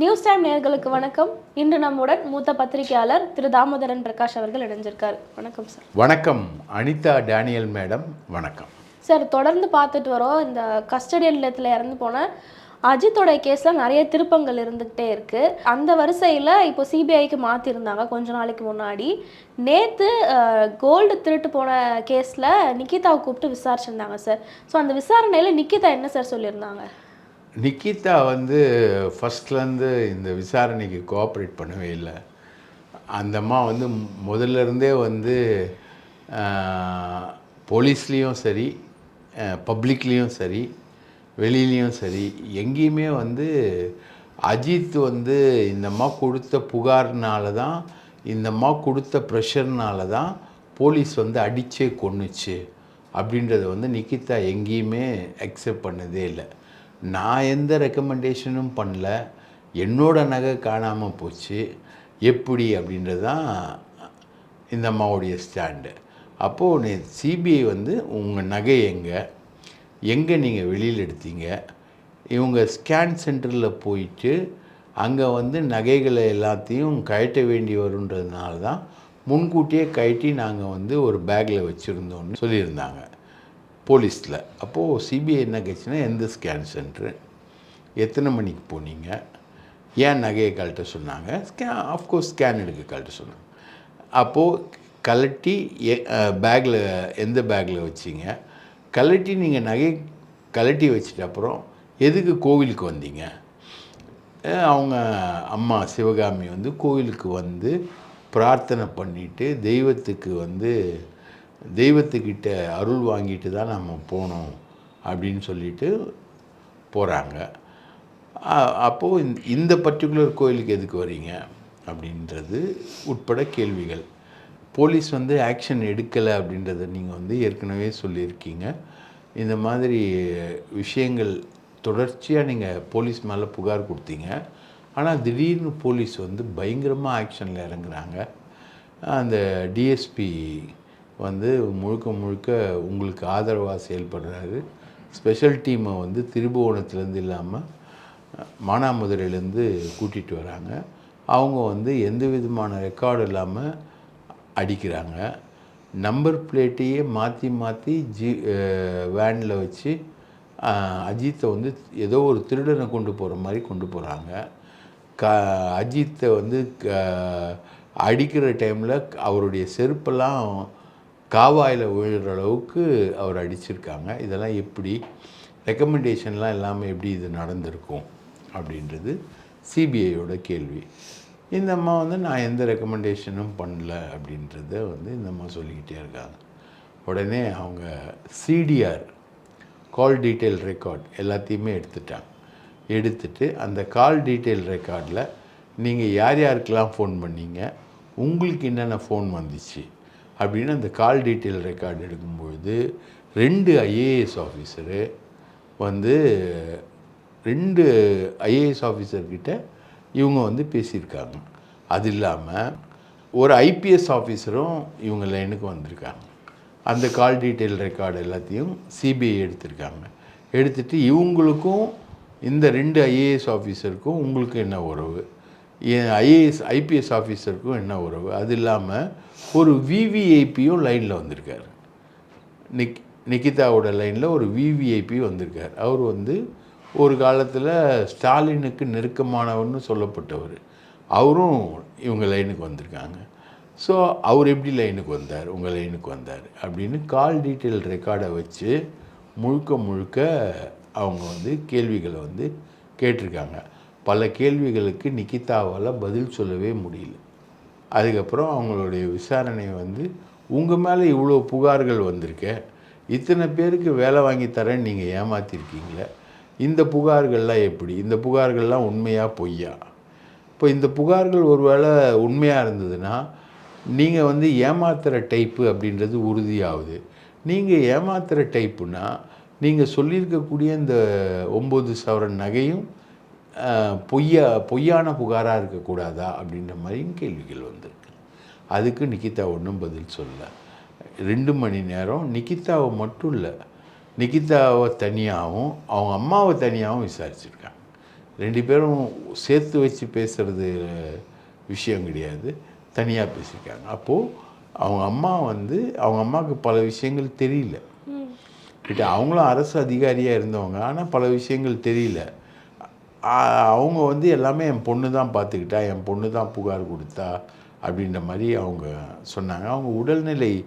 News time நேயர்களுக்கு வணக்கம். இன்று நம்முடன் மூத்த பத்திரிகையாளர் திரு தாமோதரன் பிரகாஷ் அவர்கள் இணைஞ்சிருக்காரு. வணக்கம் சார். வணக்கம். அனிதா டேனியல் மேடம் வணக்கம். சார் தொடர்ந்து பார்த்துட்டு வரோம். இந்த கஸ்டடியல் நிலையத்தில் இறந்து போன அஜித்தோட கேஸில் நிறைய திருப்பங்கள் இருந்துக்கிட்டே இருக்கு. அந்த வரிசையில் இப்போ சிபிஐக்கு மாற்றிருந்தாங்க கொஞ்ச நாளைக்கு முன்னாடி. நேற்று கோல்டு திருட்டு போன கேஸில் நிக்கிதாவை கூப்பிட்டு விசாரிச்சிருந்தாங்க சார். ஸோ அந்த விசாரணையில் நிக்கிதா என்ன சார் சொல்லியிருந்தாங்க? நிக்கிதா வந்து ஃபஸ்ட்லேருந்து இந்த விசாரணைக்கு கோஆப்ரேட் பண்ணவே இல்லை. அந்த அம்மா வந்து முதல்ல இருந்தே வந்து போலீஸ்லேயும் சரி பப்ளிக்லேயும் சரி வெளியிலையும் சரி எங்கேயுமே வந்து அஜித் வந்து இந்தம்மா கொடுத்த புகார்னால தான் இந்தம்மா கொடுத்த ப்ரெஷர்னால தான் போலீஸ் வந்து அடித்தே கொன்னுச்சு. அப்படின்றத வந்து நிக்கிதா எங்கேயுமே அக்செப்ட் பண்ணதே இல்லை. நான் எந்த ரெக்கமெண்டேஷனும் பண்ணல. என்னோடய நகை காணாமல் போச்சு. எப்படி அப்படின்றது தான் இந்த அம்மாவுடைய ஸ்டாண்டு அப்போது சிபிஐ வந்து உங்கள் நகை எங்கே? எங்கே நீங்கள் வெளியில் எடுத்தீங்க? இவங்க ஸ்கேன் சென்டரில் போயிட்டு அங்கே வந்து நகைகளை எல்லாத்தையும் கழட்ட வேண்டி வருன்றதுனால தான் முன்கூட்டியே கழட்டி நாங்கள் வந்து ஒரு பேக்கில் வச்சுருந்தோம்னு சொல்லியிருந்தாங்க. போலீஸில். அப்போது சிபிஐ என்ன கேச்சுன்னா எந்த ஸ்கேன் சென்ட்ரு எத்தனை மணிக்கு போனீங்க? ஏன் நகையை கழட்ட சொன்னாங்க? ஸ்கேன் ஆஃப்கோர்ஸ் ஸ்கேன் எடுக்க கழட்ட சொன்னாங்க. அப்போது கழட்டி பேக்கில் எந்த பேக்கில் வச்சிங்க? கழட்டி நீங்கள் நகை கழட்டி வச்சிட்ட அப்புறம் எதுக்கு கோவிலுக்கு வந்தீங்க? அவங்க அம்மா சிவகாமி வந்து கோவிலுக்கு வந்து பிரார்த்தனை பண்ணிவிட்டு தெய்வத்துக்கு வந்து தெய்வத்துக்கிட்ட அருள் வாங்கிட்டு தான் நம்ம போகணும் அப்படின்னு சொல்லிட்டு போகிறாங்க அப்போது இந்த- இந்த பர்டிகுலர் கோயிலுக்கு எதுக்கு வரீங்க? அப்படின்றது உட்பட கேள்விகள். போலீஸ் வந்து ஆக்ஷன் எடுக்கலை அப்படின்றத நீங்கள் வந்து ஏற்கனவே சொல்லியிருக்கீங்க. இந்த மாதிரி விஷயங்கள் தொடர்ச்சியாக நீங்கள் போலீஸ் மேலே புகார் கொடுத்தீங்க. ஆனால் திடீர்னு போலீஸ் வந்து பயங்கரமாக ஆக்ஷனில் இறங்குறாங்க. அந்த டிஎஸ்பி வந்து முழுக்க முழுக்க உங்களுக்கு ஆதரவாக செயல்படுறாரு. ஸ்பெஷல் டீமை வந்து திருபுவனத்துலேருந்து இல்லாமல் மானாமதுரையிலேருந்து கூட்டிகிட்டு வராங்க. அவங்க வந்து எந்த விதமான ரெக்கார்டு இல்லாமல் அடிக்கிறாங்க. நம்பர் பிளேட்டையே மாற்றி மாற்றி ஜி வேனில் வச்சு அஜித்தை வந்து ஏதோ ஒரு திருடனை கொண்டு போகிற மாதிரி கொண்டு போகிறாங்க க அஜித்தை வந்து க அடிக்கிற டைமில் அவருடைய செருப்பெல்லாம் காவாயில் விழுற அளவுக்கு அவர் அடிச்சிருக்காங்க. இதெல்லாம் எப்படி? ரெக்கமெண்டேஷன்லாம் இல்லாமல் எப்படி இது நடந்திருக்கும் அப்படின்றது சிபிஐயோட கேள்வி. இந்த அம்மா வந்து நான் எந்த ரெக்கமெண்டேஷனும் பண்ணல அப்படின்றத வந்து இந்த அம்மா சொல்லிக்கிட்டே இருக்காங்க. உடனே அவங்க சிடிஆர் கால் டீட்டெயில் ரெக்கார்ட் எல்லாத்தையுமே எடுத்துட்டாங்க. எடுத்துட்டு அந்த கால் டீட்டெயில் ரெக்கார்டில் நீங்கள் யார் யாருக்கெல்லாம் ஃபோன் பண்ணீங்க? உங்களுக்கு என்னென்ன ஃபோன் வந்துச்சு? அப்படின்னு அந்த கால் டீட்டெயில் ரெக்கார்டு எடுக்கும்பொழுது ரெண்டு ஐஏஎஸ் ஆஃபீஸரு வந்து ரெண்டு ஐஏஎஸ் ஆஃபீஸர்கிட்ட இவங்க வந்து பேசியிருக்காங்க. அது இல்லாமல் ஒரு ஐபிஎஸ் ஆஃபீஸரும் இவங்க லைனுக்கு வந்திருக்காங்க. அந்த கால் டீட்டெயில் ரெக்கார்டு எல்லாத்தையும் சிபிஐ எடுத்திருக்காங்க. எடுத்துகிட்டு இவங்களுக்கும் இந்த ரெண்டு ஐஏஎஸ் ஆஃபீஸருக்கும் உங்களுக்கு என்ன உறவு? ஐஏஎஸ் ஐபிஎஸ் ஆஃபீஸருக்கும் என்ன உறவு? அது இல்லாமல் ஒரு விவிஐபியும் லைனில் வந்திருக்கார். நிக் நிக்கிதாவோட லைனில் ஒரு விவிஐபி வந்திருக்கார். அவர் வந்து ஒரு காலத்தில் ஸ்டாலினுக்கு நெருக்கமானவர்னு சொல்லப்பட்டவர். அவரும் இவங்க லைனுக்கு வந்திருக்காங்க. ஸோ அவர் எப்படி லைனுக்கு வந்தார்? உங்கள் லைனுக்கு வந்தார். அப்படின்னு கால் டீட்டெயில் ரெக்கார்டை வச்சு முழுக்க முழுக்க அவங்க வந்து கேள்விகளை வந்து கேட்டிருக்காங்க. பல கேள்விகளுக்கு நிக்கிதாவால் பதில் சொல்லவே முடியல. அதுக்கப்புறம் அவங்களுடைய விசாரணை வந்து உங்கள் மேலே இவ்வளோ புகார்கள் வந்திருக்க இத்தனை பேருக்கு வேலை வாங்கி தரேன்னு நீங்கள் ஏமாத்திருக்கீங்களே இந்த புகார்கள்லாம் எப்படி? இந்த புகார்கள்லாம் உண்மையாக பொய்யா? இப்போ இந்த புகார்கள் ஒருவேளை உண்மையாக இருந்ததுன்னா நீங்கள் வந்து ஏமாத்துகிற டைப்பு அப்படின்றது உறுதியாகுது. நீங்கள் ஏமாத்துகிற டைப்புனா நீங்கள் சொல்லியிருக்கக்கூடிய இந்த ஒம்பது சவரன் நகையும் பொய்யா பொய்யான புகாராக இருக்கக்கூடாதா அப்படின்ற மாதிரியும் கேள்விகள் வந்திருக்கு. அதுக்கு நிக்கிதா ஒன்றும் பதில் சொல்லல ரெண்டு மணி நேரம் நிக்கிதாவை மட்டும் இல்லை நிக்கிதாவை தனியாகவும் அவங்க அம்மாவை தனியாகவும் விசாரிச்சிருக்காங்க. ரெண்டு பேரும் சேர்த்து வச்சு பேசுகிறது விஷயம் கிடையாது தனியாக பேசியிருக்காங்க அப்போது அவங்க அம்மா வந்து அவங்க அம்மாவுக்கு பல விஷயங்கள் தெரியல. கிட்ட அவங்களும் அரசு அதிகாரியாக இருந்தவங்க ஆனால் பல விஷயங்கள் தெரியல. அவங்க வந்து எல்லாமே என் பொண்ணு தான் பார்த்துக்கிட்டா என் பொண்ணு தான் புகார் கொடுத்தா அப்படின்ற மாதிரி அவங்க சொன்னாங்க. அவங்க உடல்நிலை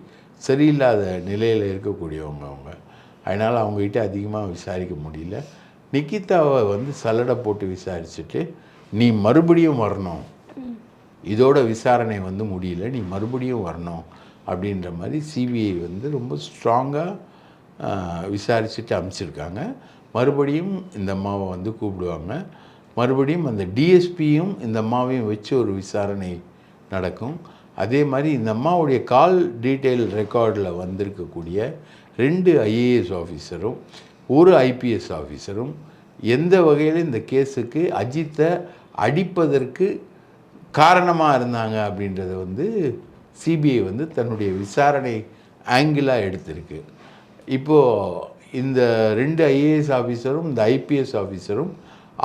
சரியில்லாத நிலையில் இருக்கக்கூடியவங்க அவங்க. அதனால் அவங்ககிட்ட அதிகமாக விசாரிக்க முடியல. நிக்கிதாவை வந்து சல்லடை போட்டு விசாரிச்சுட்டு நீ மறுபடியும் வரணும். இதோட விசாரணை வந்து முடியல. நீ மறுபடியும் வரணும். அப்படின்ற மாதிரி சிபிஐ வந்து ரொம்ப ஸ்ட்ராங்காக விசாரிச்சுட்டு அனுப்பிச்சிருக்காங்க மறுபடியும் இந்த அம்மாவை வந்து கூப்பிடுவாங்க. மறுபடியும் அந்த டிஎஸ்பியும் இந்த அம்மாவையும் வச்சு ஒரு விசாரணை நடக்கும். அதே மாதிரி இந்த அம்மாவுடைய கால் டீட்டெயில் ரெக்கார்டில் வந்திருக்கக்கூடிய ரெண்டு ஐஏஎஸ் ஆஃபீஸரும் ஒரு ஐபிஎஸ் ஆஃபீஸரும் எந்த வகையில் இந்த கேஸுக்கு அஜித்தை அடிப்பதற்கு காரணமாக இருந்தாங்க அப்படின்றத வந்து சிபிஐ வந்து தன்னுடைய விசாரணை ஆங்கிளாக எடுத்திருக்கு. இப்போது இந்த ரெண்டு ஐஏஎஸ் ஆஃபீஸரும் இந்த ஐபிஎஸ் ஆஃபீஸரும்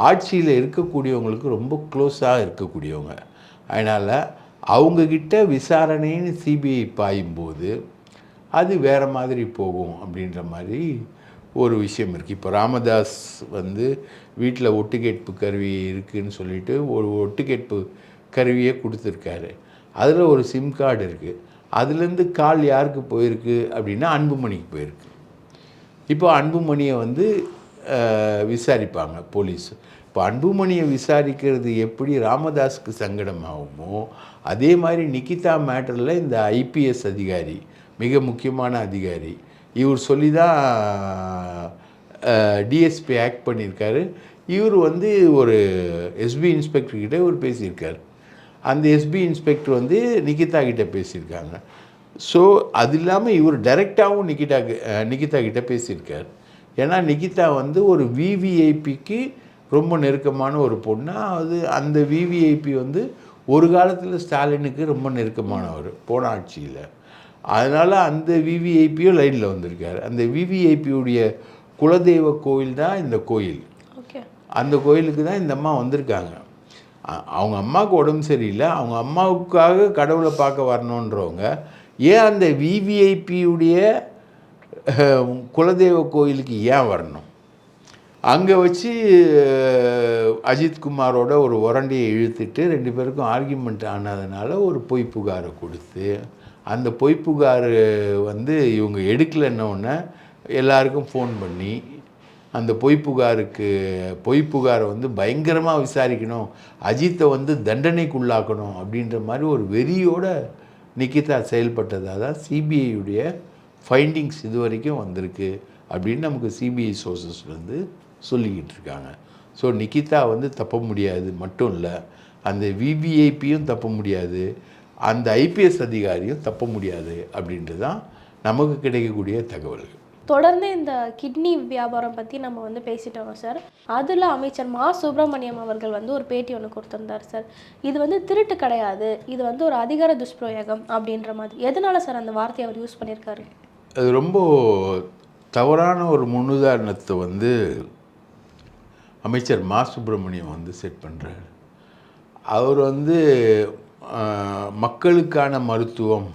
ஆட்சியில் இருக்கக்கூடியவங்களுக்கு ரொம்ப க்ளோஸாக இருக்கக்கூடியவங்க. அதனால் அவங்கக்கிட்ட விசாரணைன்னு சிபிஐ பாயும்போது அது வேறு மாதிரி போகும் அப்படின்ற மாதிரி ஒரு விஷயம் இருக்குது இப்போ ராமதாஸ் வந்து வீட்டில் ஒட்டுக்கேட்பு கருவி இருக்குதுன்னு சொல்லிட்டு ஒரு ஒட்டுக்கேட்பு கருவியை கொடுத்துருக்காரு. அதில் ஒரு சிம் கார்டு இருக்குது அதுலேருந்து கால் யாருக்கு போயிருக்கு அப்படின்னா அன்புமணிக்கு போயிருக்கு. இப்போ அன்புமணியை வந்து விசாரிப்பாங்க போலீஸ். இப்போ அன்புமணியை விசாரிக்கிறது எப்படி ராமதாஸுக்கு சங்கடமாகுமோ அதே மாதிரி நிக்கிதா மேட்டரில் இந்த ஐபிஎஸ் அதிகாரி மிக முக்கியமான அதிகாரி இவர் சொல்லி தான் டிஎஸ்பி ஆக்ட் பண்ணியிருக்காரு. இவர் வந்து ஒரு எஸ்பி இன்ஸ்பெக்டர்கிட்ட இவர் பேசியிருக்கார். அந்த எஸ்பி இன்ஸ்பெக்டர் வந்து நிகிதா கிட்டே பேசியிருக்காங்க. ஸோ அது இல்லாமல் இவர் டைரெக்டாகவும் அஹ் நிகிதா கிட்ட பேசியிருக்கார். ஏன்னா நிகிதா வந்து ஒரு விவிஐபிக்கு ரொம்ப நெருக்கமான ஒரு பொண்ணு அது அந்த விவிஐபி வந்து ஒரு காலத்தில் ஸ்டாலினுக்கு ரொம்ப நெருக்கமானவர் போன ஆட்சியில். அதனால் அந்த விவிஐபியும் லைனில் வந்திருக்காரு. அந்த விவிஐபியுடைய குலதெய்வ கோயில் தான் இந்த கோயில். ஓகே. அந்த கோயிலுக்கு தான் இந்த அம்மா வந்திருக்காங்க. அவங்க அம்மாவுக்கு உடம்பு சரியில்லை. அவங்க அம்மாவுக்காக கடவுளை பார்க்க வரணுன்றவங்க ஏன் அந்த விவிஐபியுடைய குலதெய்வ கோயிலுக்கு ஏன் வரணும்? அங்கே வச்சு அஜித்குமாரோட ஒரு உரண்டியை இழுத்துட்டு ரெண்டு பேருக்கும் ஆர்கியூமெண்ட் ஆனதுனால ஒரு பொய் புகாரை கொடுத்து அந்த பொய் புகார் வந்து இவங்க எடுக்கலைன்னொன்னே எல்லாருக்கும் ஃபோன் பண்ணி அந்த பொய் புகாருக்கு பொய் புகாரை வந்து பயங்கரமாக விசாரிக்கணும் அஜித்தை வந்து தண்டனைக்குள்ளாக்கணும் அப்படின்ற மாதிரி ஒரு வெறியோட நிக்கிதா செயல்பட்டதாக தான் சிபிஐயுடைய ஃபைண்டிங்ஸ் இது வரைக்கும் வந்திருக்கு அப்படின்னு நமக்கு சிபிஐ சோர்சஸ்லேருந்து சொல்லிக்கிட்டு இருக்காங்க. ஸோ நிக்கிதா வந்து தப்ப முடியாது. மட்டும் இல்லை அந்த விவிஐபியும் தப்ப முடியாது. அந்த ஐபிஎஸ் அதிகாரியும் தப்ப முடியாது அப்படின்றது தான் நமக்கு கிடைக்கக்கூடிய தகவல்கள். தொடர்ந்து இந்த கிட்னி வியாபாரம் பற்றி நம்ம வந்து பேசிட்டோம் சார். அதில் அமைச்சர் மா. சுப்பிரமணியம் அவர்கள் வந்து ஒரு பேட்டி ஒன்று கொடுத்துருந்தார் சார். இது வந்து திருட்டு கிடையாது. இது வந்து ஒரு அதிகார துஷ்பிரயோகம் அப்படின்ற மாதிரி. எதனால சார் அந்த வார்த்தையை அவர் யூஸ் பண்ணியிருக்காரு? அது ரொம்ப தவறான ஒரு முன்னுதாரணத்தை வந்து அமைச்சர் மா. சுப்பிரமணியம் வந்து செட் பண்ணுறாரு அவர் வந்து மக்களுக்கான மருத்துவம்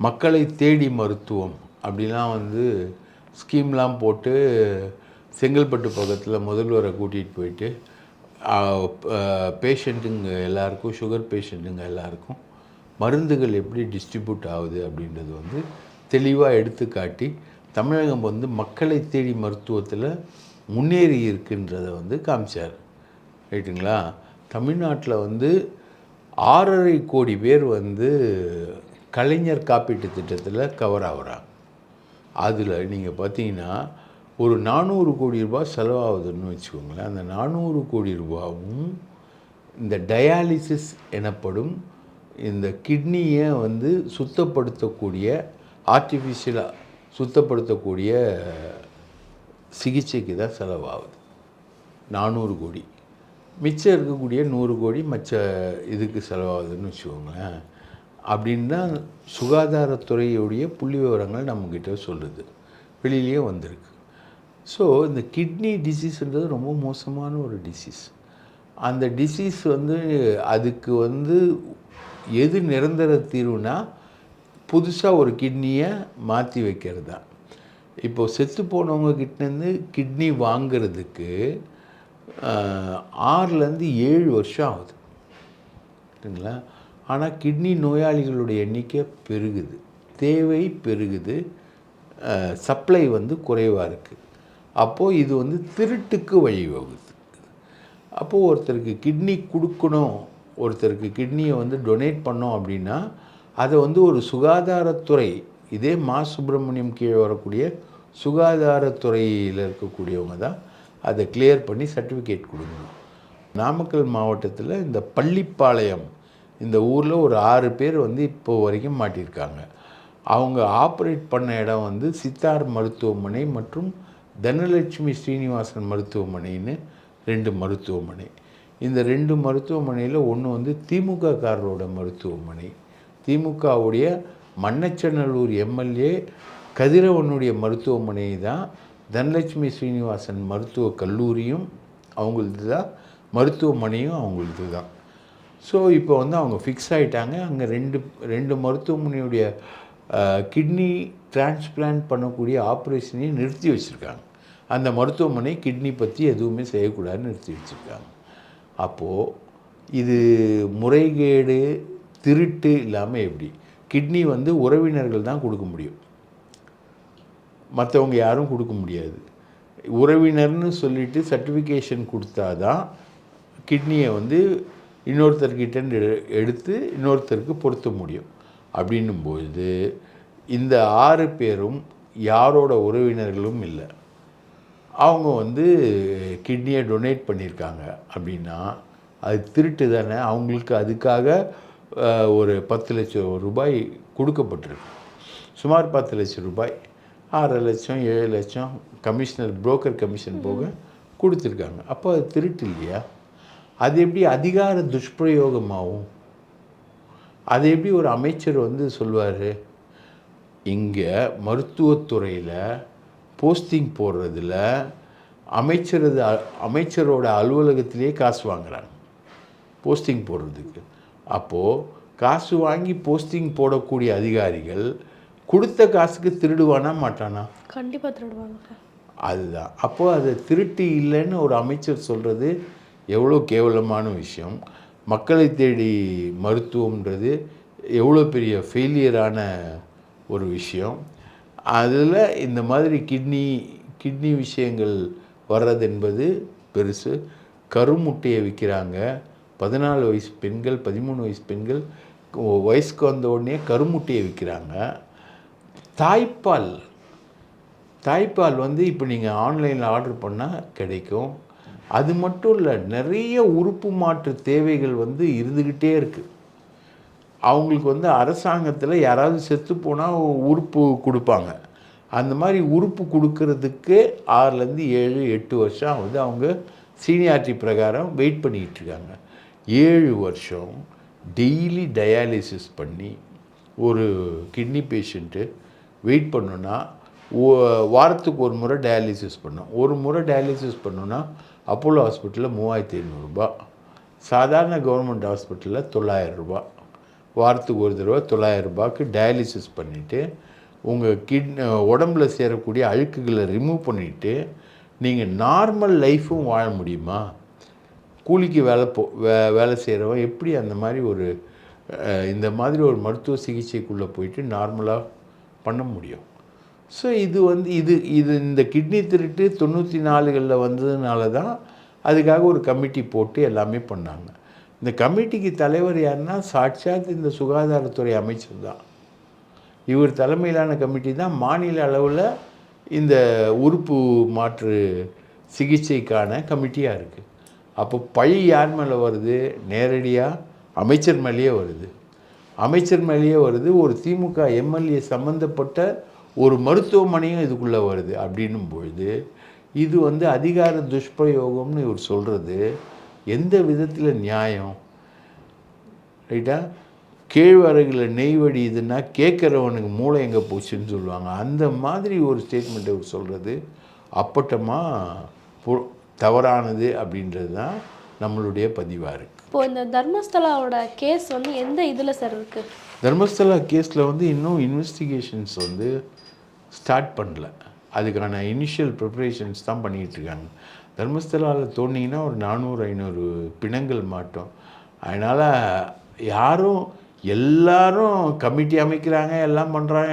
மக்களை தேடி மருத்துவம் அப்படிலாம் வந்து ஸ்கீம்லாம் போட்டு செங்கல்பட்டு பக்கத்தில் முதல்வரை கூட்டிகிட்டு போயிட்டு பேஷண்ட்டுங்க எல்லாருக்கும் சுகர் பேஷண்ட்டுங்க எல்லாருக்கும் மருந்துகள் எப்படி டிஸ்ட்ரிபியூட் ஆகுது அப்படின்றது வந்து தெளிவாக எடுத்துக்காட்டி தமிழகம் வந்து மக்களை தேடி மருத்துவத்தில் முன்னேறி இருக்குன்றதை வந்து காமிச்சார். ரைட்டுங்களா? தமிழ்நாட்டில் வந்து ஆறரை கோடி பேர் வந்து கலைஞர் காப்பீட்டு திட்டத்தில் கவர் ஆகுறாங்க. அதில் நீங்கள் பார்த்தீங்கன்னா ஒரு நானூறு கோடி ரூபாய் செலவாகுதுன்னு வச்சுக்கோங்களேன். அந்த நானூறு கோடி ரூபாவும் இந்த டயாலிசிஸ் எனப்படும் இந்த கிட்னியை வந்து சுத்தப்படுத்தக்கூடிய ஆர்டிஃபிஷியலாக சுத்தப்படுத்தக்கூடிய சிகிச்சைக்கு தான் செலவாகுது. நானூறு கோடி. மிச்சம் இருக்கக்கூடிய நூறு கோடி மற்ற இதுக்கு செலவாகுதுன்னு வச்சுக்கோங்களேன். அப்படின்னு தான் சுகாதாரத்துறையுடைய புள்ளி விவரங்கள் நம்மக்கிட்ட சொல்லுது. வெளியிலேயே வந்திருக்கு. ஸோ இந்த கிட்னி டிசீஸ்ன்றது ரொம்ப மோசமான ஒரு டிசீஸ் அந்த டிசீஸ் வந்து அதுக்கு வந்து எது நிரந்தர தீர்வுனா புதுசாக ஒரு கிட்னியை மாற்றி வைக்கிறது. தான் இப்போது செத்து போனவங்க கிட்டேருந்து கிட்னி வாங்குறதுக்கு ஆறுலேருந்து ஏழு வருஷம் ஆகுது. சரிங்களா? ஆனால் கிட்னி நோயாளிகளுடைய எண்ணிக்கை பெருகுது. தேவை பெருகுது. சப்ளை வந்து குறைவாக இருக்குது அப்போது இது வந்து திருட்டுக்கு வழிவகுது. அப்போது ஒருத்தருக்கு கிட்னி கொடுக்கணும் ஒருத்தருக்கு கிட்னியை வந்து டொனேட் பண்ணோம் அப்படின்னா அதை வந்து ஒரு சுகாதாரத்துறை இதே மா சுப்பிரமணியம் கீழே வரக்கூடிய சுகாதாரத்துறையில் இருக்கக்கூடியவங்க தான் அதை கிளியர் பண்ணி சர்டிஃபிகேட் கொடுக்கணும். நாமக்கல் மாவட்டத்தில் இந்த பள்ளிப்பாளையம் இந்த ஊரில் ஒரு ஆறு பேர் வந்து இப்போ வரைக்கும் மாட்டியிருக்காங்க. அவங்க ஆப்ரேட் பண்ண இடம் வந்து சித்தார் மருத்துவமனை மற்றும் தனலட்சுமி ஸ்ரீனிவாசன் மருத்துவமனைன்னு ரெண்டு மருத்துவமனை. இந்த ரெண்டு மருத்துவமனையில் ஒன்று வந்து திமுககாரரோட மருத்துவமனை. திமுகவுடைய மன்னச்சநல்லூர் எம்எல்ஏ கதிரவனுடைய மருத்துவமனை தான் தனலட்சுமி ஸ்ரீனிவாசன் மருத்துவக் கல்லூரியும் அவங்களது தான் மருத்துவமனையும் அவங்களது தான் ஸோ இப்போ வந்து அவங்க ஃபிக்ஸ் ஆகிட்டாங்க அங்கே ரெண்டு ரெண்டு மருத்துவமனையுடைய கிட்னி டிரான்ஸ்பிளான்ட் பண்ணக்கூடிய ஆப்ரேஷனையும் நிறுத்தி வச்சுருக்காங்க. அந்த மருத்துவமனை கிட்னி பற்றி எதுவுமே செய்யக்கூடாதுன்னு நிறுத்தி வச்சுருக்காங்க. அப்போது இது முறைகேடு திருட்டு இல்லாமல் எப்படி? கிட்னி வந்து உறவினர்கள் தான் கொடுக்க முடியும். மற்றவங்க யாரும் கொடுக்க முடியாது. உறவினர்னு சொல்லிட்டு சர்டிஃபிகேஷன் கொடுத்தாதான் கிட்னியை வந்து இன்னொருத்தர்கிட்ட எடுத்து இன்னொருத்தருக்கு பொருத்த முடியும். அப்படின்னும்பொழுது இந்த ஆறு பேரும் யாரோட உறவினர்களும் இல்லை. அவங்க வந்து கிட்னியை டொனேட் பண்ணியிருக்காங்க அப்படின்னா அது திருட்டு தானே? அவங்களுக்கு அதுக்காக ஒரு பத்து லட்சம் ரூபாய் கொடுக்கப்பட்டிருக்கு. சுமார் பத்து லட்சம் ரூபாய் ஆறு லட்சம் ஏழு லட்சம் கமிஷனர் புரோக்கர் கமிஷன் போக கொடுத்துருக்காங்க. அப்போ அது திருட்டு இல்லையா? அது எப்படி அதிகார துஷ்பிரயோகமாகும்? அது எப்படி ஒரு அமைச்சர் வந்து சொல்வார் இங்கே மருத்துவத்துறையில் போஸ்டிங் போடுறதுல அமைச்சரது அமைச்சரோட அலுவலகத்திலேயே காசு வாங்குறாங்க போஸ்டிங் போடுறதுக்கு. அப்போது காசு வாங்கி போஸ்டிங் போடக்கூடிய அதிகாரிகள் கொடுத்த காசுக்கு திருடுவானா மாட்டானா? கண்டிப்பாக திருடுவாங்க. அதுதான். அப்போது அது திருட்டு இல்லைன்னு ஒரு அமைச்சர் சொல்கிறது எவ்வளோ கேவலமான விஷயம். மக்களை தேடி மருத்துவம்ன்றது எவ்வளோ பெரிய ஃபெயிலியரான ஒரு விஷயம். அதில் இந்த மாதிரி கிட்னி கிட்னி விஷயங்கள் வர்றது என்பது பெருசு. கருமுட்டையை விற்கிறாங்க பதினாலு வயசு பெண்கள் பதிமூணு வயசு பெண்கள் வயசுக்கு வந்த உடனே கருமுட்டையை விற்கிறாங்க தாய்ப்பால் தாய்ப்பால் வந்து இப்போ நீங்கள் ஆன்லைனில் ஆர்டர் பண்ணால் கிடைக்கும். அது மட்டும் இல்லை நிறைய உறுப்பு மாற்று தேவைகள் வந்து இருந்துக்கிட்டே இருக்குது அவங்களுக்கு வந்து அரசாங்கத்தில் யாராவது செத்து போனால் உறுப்பு கொடுப்பாங்க. அந்த மாதிரி உறுப்பு கொடுக்கறதுக்கு ஆறுலேருந்து ஏழு எட்டு வருஷம் வந்து அவங்க சீனியாரிட்டி பிரகாரம் வெயிட் பண்ணிக்கிட்டு இருக்காங்க. ஏழு வருஷம் டெய்லி டயாலிசிஸ் பண்ணி ஒரு கிட்னி பேஷண்ட்டு வெயிட் பண்ணோன்னா ஓ- வாரத்துக்கு ஒரு முறை டயாலிசிஸ் பண்ணோம். ஒரு முறை டயாலிசிஸ் பண்ணோன்னா அப்போலோ ஹாஸ்பிட்டலில் மூவாயிரத்தி ஐநூறுரூபா சாதாரண கவர்மெண்ட் ஹாஸ்பிட்டலில் தொள்ளாயிரம் வாரத்துக்கு ஒரு தடவை தொள்ளாயிரரூபாய்க்கு டயாலிசிஸ் பண்ணிவிட்டு உங்கள் கிட் உடம்புல சேரக்கூடிய அழுக்குகளை ரிமூவ் பண்ணிவிட்டு நீங்கள் நார்மல் லைஃப்பும் வாழ முடியுமா? கூலிக்கு வேலை போ வே வேலை செய்கிறவன் எப்படி அந்த மாதிரி ஒரு இந்த மாதிரி ஒரு மருத்துவ சிகிச்சைக்குள்ளே போயிட்டு நார்மலாக பண்ண முடியும்? ஸோ இது வந்து இது இது இந்த கிட்னி திருட்டு தொண்ணூற்றி நாலுகளில் வந்ததுனால தான் அதுக்காக ஒரு கமிட்டி போட்டு எல்லாமே பண்ணாங்க. இந்த கமிட்டிக்கு தலைவர் யாருன்னா சாட்சாத் இந்த சுகாதாரத்துறை அமைச்சர் தான். இவர் தலைமையிலான கமிட்டி தான் மாநில அளவில் இந்த உறுப்பு மாற்று சிகிச்சைக்கான கமிட்டியாக இருக்குது அப்போ பழி யார் மேலே வருது? நேரடியாக அமைச்சர் மேலேயே வருது. அமைச்சர் மேலேயே வருது ஒரு திமுக எம்எல்ஏ சம்மந்தப்பட்ட ஒரு மருத்துவமனையும் இதுக்குள்ளே வருது அப்படின்னும் பொழுது இது வந்து அதிகார துஷ்பிரயோகம்னு இவர் சொல்கிறது எந்த விதத்தில் நியாயம்? ரைட்டா? கேழ்வரகுல நெய் வடியுதுன்னா கேட்குறவனுக்கு மூளை எங்கே போச்சுன்னு சொல்லுவாங்க. அந்த மாதிரி ஒரு ஸ்டேட்மெண்ட் அவர் சொல்கிறது அப்பட்டமாக தவறானது அப்படின்றது தான் நம்மளுடைய பதிவாக இருக்குது இப்போ இந்த தர்மஸ்தலாவோட கேஸ் வந்து எந்த இதில் சார் இருக்கு? தர்மஸ்தலா கேஸில் வந்து இன்னும் இன்வெஸ்டிகேஷன்ஸ் வந்து ஸ்டார்ட் பண்ணல. அதுக்கான இனிஷியல் ப்ரிப்பரேஷன்ஸ் தான் பண்ணிகிட்ருக்காங்க தர்மஸ்தலாவில் தோண்டிங்கன்னா ஒரு நானூறு ஐநூறு பிணங்கள் மாட்டோம். அதனால் யாரும் எல்லாரும் கமிட்டி அமைக்கிறாங்க எல்லாம் பண்ணுறாங்க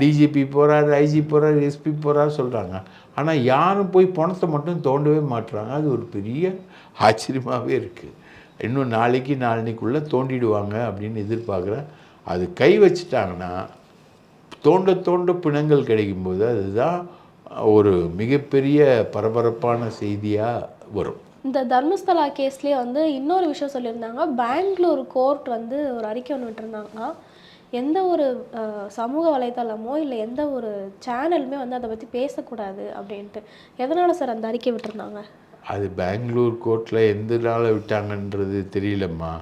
டிஜிபி போகிறார் ஐஜி போகிறார் எஸ்பி போகிறார் சொல்கிறாங்க ஆனால் யாரும் போய் பணத்தை மட்டும் தோண்டவே மாட்டுறாங்க அது ஒரு பெரிய ஆச்சரியமாகவே இருக்குது இன்னும் நாளைக்கு நாளனைக்குள்ளே தோண்டிடுவாங்க அப்படின்னு எதிர்பார்க்குறேன். அது கை வச்சிட்டாங்கன்னா தோண்ட தோண்ட பிணங்கள் கிடைக்கும்போது அதுதான் ஒரு மிகப்பெரிய பரபரப்பான செய்தியாக வரும். இந்த தர்மஸ்தலா கேஸ்லேயே வந்து இன்னொரு விஷயம் சொல்லியிருந்தாங்க. பெங்களூர் கோர்ட் வந்து ஒரு அறிக்கை ஒன்று விட்டுருந்தாங்க. எந்த ஒரு சமூக வலைத்தளமோ இல்லை எந்த ஒரு சேனலுமே வந்து அதை பற்றி பேசக்கூடாது அப்படின்ட்டு. எதனால் சார் அந்த அறிக்கை விட்டுருந்தாங்க? அது பெங்களூர் கோர்ட்டில் எந்த நாள் விட்டாங்கன்றது தெரியலம்மா.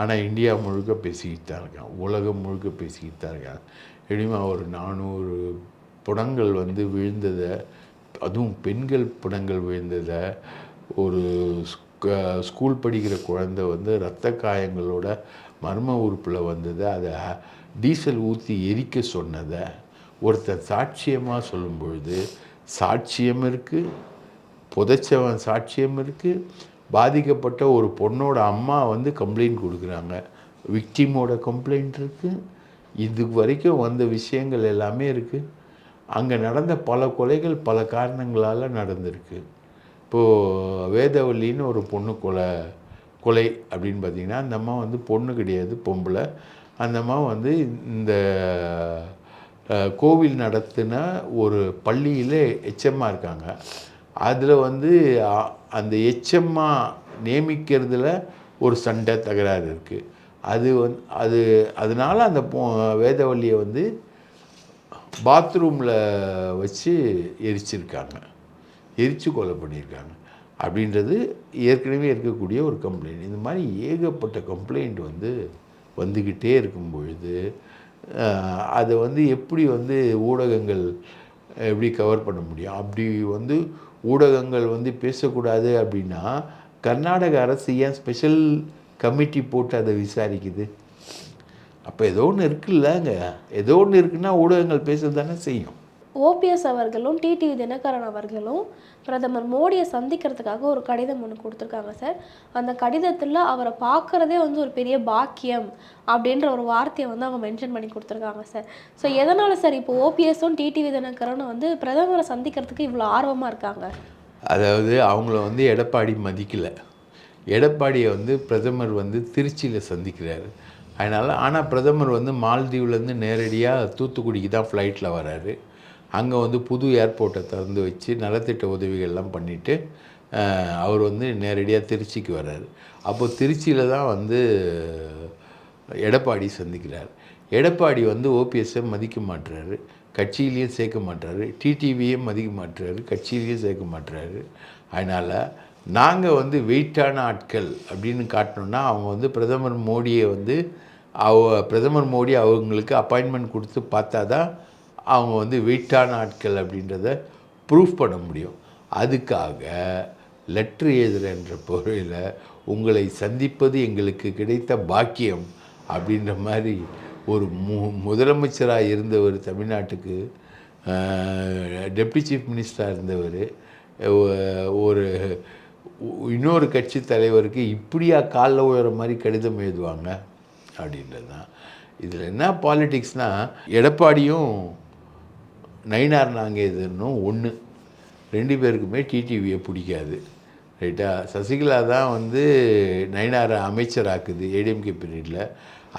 ஆனால் இந்தியா முழுக்க பேசிக்கிட்டு தான் இருக்கான். உலகம் முழுக்க பேசிக்கிட்டு தான் இருக்கான். எப்படிமா ஒரு நானூறு புடங்கள் வந்து விழுந்ததை அதுவும் பெண்கள் புடங்கள் விழுந்ததை ஒரு ஸ்கூல் படிக்கிற குழந்தை வந்து இரத்த காயங்களோட மர்ம உறுப்பில் வந்ததை அதை டீசல் ஊற்றி எரிக்க சொன்னதை ஒருத்தர் சாட்சியமாக சொல்லும் பொழுது சாட்சியம் இருக்குது புதைச்சவன் சாட்சியம் இருக்குது பாதிக்கப்பட்ட ஒரு பொண்ணோட அம்மா வந்து கம்ப்ளைண்ட் கொடுக்குறாங்க. விக்டிமோட கம்ப்ளைண்ட் இருக்குது இது வரைக்கும் வந்த விஷயங்கள் எல்லாமே இருக்குது அங்கே நடந்த பல கொலைகள் பல காரணங்களால் நடந்திருக்கு. இப்போது வேதவல்லின்னு ஒரு பொண்ணு கொலை கொலை அப்படின்னு பார்த்தீங்கன்னா அந்த அம்மா வந்து பொண்ணு கிடையாது பொம்பளை. அந்த அம்மா வந்து இந்த கோவில் நடத்தின ஒரு பள்ளியில் எச்சம்மா இருக்காங்க. அதில் வந்து அந்த எச்சம்மா நியமிக்கிறதுல ஒரு சண்டை தகராறு இருக்குது அது வந்து அது அதனால அந்த பொ வேதவல்லியை வந்து பாத்ரூமில் வச்சு எரிச்சிருக்காங்க. எரித்து கொலை பண்ணியிருக்காங்க அப்படின்றது ஏற்கனவே இருக்கக்கூடிய ஒரு கம்ப்ளைண்ட் இந்த மாதிரி ஏகப்பட்ட கம்ப்ளைண்ட் வந்து வந்துக்கிட்டே இருக்கும் பொழுது அதை வந்து எப்படி வந்து ஊடகங்கள் எப்படி கவர் பண்ண முடியும்? அப்படி வந்து ஊடகங்கள் வந்து பேசக்கூடாது அப்படின்னா கர்நாடக அரசு ஏன் ஸ்பெஷல் கமிட்டி போட்டு அதை விசாரிக்குது. அப்போ ஏதோ ஒன்று இருக்குல்லங்க. ஏதோ ஒன்று இருக்குன்னா ஊடகங்கள் பேச தானே செய்யும். ஓபிஎஸ் அவர்களும் டிடிவி தினகரன் அவர்களும் பிரதமர் மோடியை சந்திக்கிறதுக்காக ஒரு கடிதம் ஒன்று கொடுத்துருக்காங்க சார். அந்த கடிதத்தில் அவரை பார்க்குறதே வந்து ஒரு பெரிய பாக்கியம் அப்படின்ற ஒரு வார்த்தையை வந்து அவங்க மென்ஷன் பண்ணி கொடுத்துருக்காங்க சார். ஸோ எதனால் சார் இப்போ ஓபிஎஸும் டிடிவி தினகரனும் வந்து பிரதமரை சந்திக்கிறதுக்கு இவ்வளோ ஆர்வமாக இருக்காங்க? அதாவது அவங்கள வந்து எடப்பாடி மதிக்கலை. எடப்பாடியை வந்து பிரதமர் வந்து திருச்சியில் சந்திக்கிறார். அதனால் ஆனால் பிரதமர் வந்து மால்தீவ்லேருந்து நேரடியாக தூத்துக்குடிக்கு தான் ஃப்ளைட்டில் வராரு. அங்கே வந்து புது ஏர்போர்ட்டை திறந்து வச்சு நலத்திட்ட உதவிகள்லாம் பண்ணிவிட்டு அவர் வந்து நேரடியாக திருச்சிக்கு வர்றார் அப்போது திருச்சியில் தான் வந்து எடப்பாடி சந்திக்கிறார். எடப்பாடி வந்து ஓபிஎஸ்ஸை மதிக்க மாட்டுறாரு கட்சியிலையும் சேர்க்க மாட்டுறாரு டிடிவியும் மதிக்க மாட்டுறாரு கட்சியிலையும் சேர்க்க மாட்டுறாரு அதனால் நாங்கள் வந்து வெயிட்டான ஆட்கள் அப்படின்னு காட்டணுன்னா அவங்க வந்து பிரதமர் மோடியை வந்து அவ பிரதமர் மோடி அவங்களுக்கு அப்பாயின்மெண்ட் கொடுத்து பார்த்தா தான் அவங்க வந்து வெயிட்டான ஆட்கள் அப்படின்றத ப்ரூஃப் பண்ண முடியும். அதுக்காக லெட்ரு என்ற பொருளில் உங்களை சந்திப்பது எங்களுக்கு கிடைத்த பாக்கியம் அப்படின்ற மாதிரி ஒரு மு முதலமைச்சராக இருந்தவர் தமிழ்நாட்டுக்கு டெப்டி சீஃப் மினிஸ்டராக இருந்தவர் ஒரு இன்னொரு கட்சி தலைவருக்கு இப்படியா காலில் உயர மாதிரி கடிதம் எழுதுவாங்க அப்படின்றது தான். இதில் என்ன பாலிட்டிக்ஸ்னால் எடப்பாடியும் நயினார் நாங்கேதனும் ஒன்று ரெண்டு பேருக்குமே டிடிவியை பிடிக்காது. ரைட்டா? சசிகலா தான் வந்து நயினாரை அமைச்சராக்குது ஏடிஎம்கே பீரியடில்.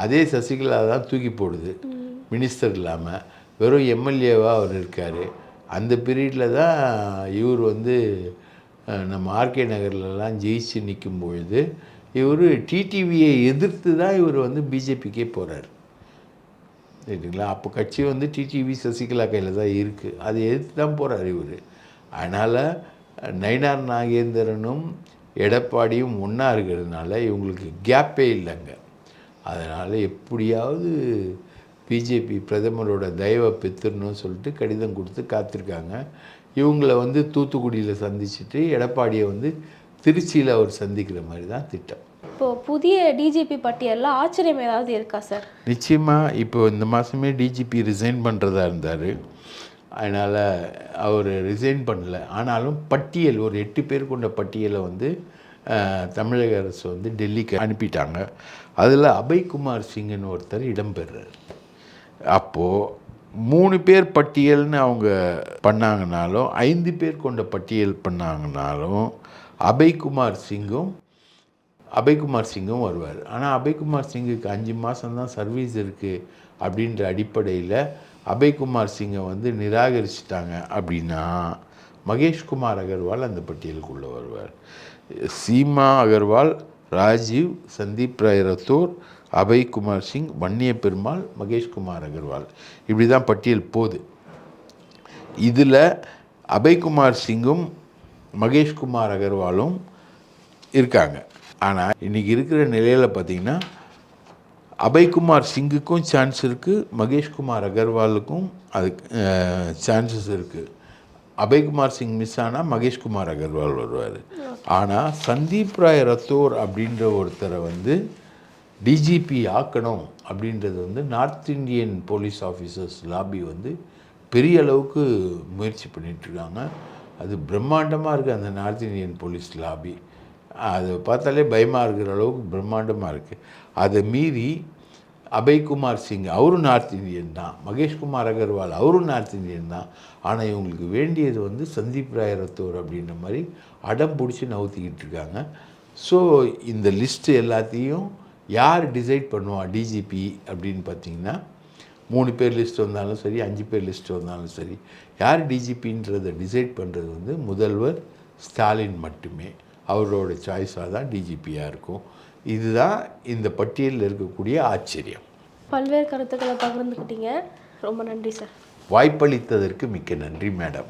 அதே சசிகலா தான் தூக்கி போடுது மினிஸ்டர் இல்லாமல் வெறும் எம்எல்ஏவாக அவர் இருக்கார். அந்த பீரியடில் தான் இவர் வந்து நம்ம ஆர்கே நகர்லலாம் ஜெயிச்சு நிற்கும் பொழுது இவர் டிடிவியை எதிர்த்து தான் இவர் வந்து பிஜேபிக்கே போகிறார் சரிங்களா? அப்போ கட்சி வந்து டிடிவி சசிகலா கையில் தான் இருக்குது அதை எதிர்த்து தான் போகிறார் இவர். அதனால் நயினார் நாகேந்திரனும் எடப்பாடியும் ஒன்றா இருக்கிறதுனால இவங்களுக்கு கேப்பே இல்லைங்க. அதனால் எப்படியாவது பிஜேபி பிரதமரோட தயவை பெற்றுடணும்னு சொல்லிட்டு கடிதம் கொடுத்து காத்திருக்காங்க. இவங்கள வந்து தூத்துக்குடியில் சந்திச்சுட்டு எடப்பாடியை வந்து திருச்சியில் அவர் சந்திக்கிற மாதிரி தான் திட்டம். இப்போ புதிய டிஜிபி பட்டியலில் ஆச்சரியம் ஏதாவது இருக்கா சார்? நிச்சயமாக இப்போ இந்த மாதமே டிஜிபி ரிசைன் பண்ணுறதா இருந்தார். அதனால் அவர் ரிசைன் பண்ணல. ஆனாலும் பட்டியல் ஒரு எட்டு பேர் கொண்ட பட்டியலை வந்து தமிழக அரசு வந்து டெல்லிக்கு அனுப்பிட்டாங்க. அதில் அபய்குமார் சிங்னு ஒருத்தர் இடம்பெறார் அப்போது மூணு பேர் பட்டியல்னு அவங்க பண்ணாங்கனாலும் ஐந்து பேர் கொண்ட பட்டியல் பண்ணாங்கனாலும் அபய்குமார் சிங்கும் அபய்குமார் சிங்கும் வருவார். ஆனால் அபய்குமார் சிங்குக்கு அஞ்சு மாதம்தான் சர்வீஸ் இருக்குது அப்படின்ற அடிப்படையில் அபய்குமார் சிங்கை வந்து நிராகரிச்சிட்டாங்க அப்படின்னா மகேஷ்குமார் அகர்வால் அந்த பட்டியலுக்குள்ளே வருவார். சீமா அகர்வால் ராஜீவ் சந்தீப் ராய் ரத்தோர் அபய்குமார் சிங் வன்னிய பெருமாள் மகேஷ்குமார் அகர்வால். இப்படி தான் பட்டியல் போகுது. இதில் அபய்குமார் சிங்கும் மகேஷ்குமார் அகர்வாலும் இருக்காங்க. ஆனால் இன்றைக்கி இருக்கிற நிலையில் பார்த்தீங்கன்னா அபய்குமார் சிங்குக்கும் சான்ஸ் இருக்குது மகேஷ்குமார் அகர்வாலுக்கும் அதுக்கு சான்சஸ் இருக்குது அபய்குமார் சிங் மிஸ் ஆனால் மகேஷ்குமார் அகர்வால் வருவார். ஆனால் சந்தீப் ராய் ரத்தோர் அப்படின்ற ஒருத்தரை வந்து டிஜிபி ஆக்கணும் அப்படின்றது வந்து north Indian police officers lobby வந்து பெரிய அளவுக்கு முயற்சி பண்ணிகிட்ருக்காங்க அது பிரம்மாண்டமாக இருக்குது அந்த நார்த் இந்தியன் போலீஸ் லாபி. அதை பார்த்தாலே பயமாக இருக்கிற அளவுக்கு பிரம்மாண்டமாக இருக்குது அதை மீறி அபய்குமார் சிங் அவரும் நார்த் இந்தியன் தான். மகேஷ்குமார் அகர்வால் அவரும் நார்த் இந்தியன் தான். ஆனால் இவங்களுக்கு வேண்டியது வந்து சந்தீப் ராய் ரத்தோர் அப்படின்ற மாதிரி அடம் பிடிச்சி நவுத்திக்கிட்டு இருக்காங்க. ஸோ இந்த லிஸ்ட்டு எல்லாத்தையும் யார் டிசைட் பண்ணுவா? டிஜிபி அப்படின்னு பார்த்தீங்கன்னா மூணு பேர் லிஸ்ட் வந்தாலும் சரி அஞ்சு பேர் லிஸ்ட் வந்தாலும் சரி யார் டிஜிபின்றதை டிசைட் பண்ணுறது வந்து முதல்வர் ஸ்டாலின் மட்டுமே. அவரோட சாய்ஸாக தான் டிஜிபியாக இருக்கும். இதுதான் இந்த பட்டியலில் இருக்கக்கூடிய ஆச்சரியம். பல்வேறு கருத்துக்களை பகிர்ந்துக்கிட்டீங்க ரொம்ப நன்றி சார். வாய்ப்பளித்ததற்கு மிக்க நன்றி மேடம்.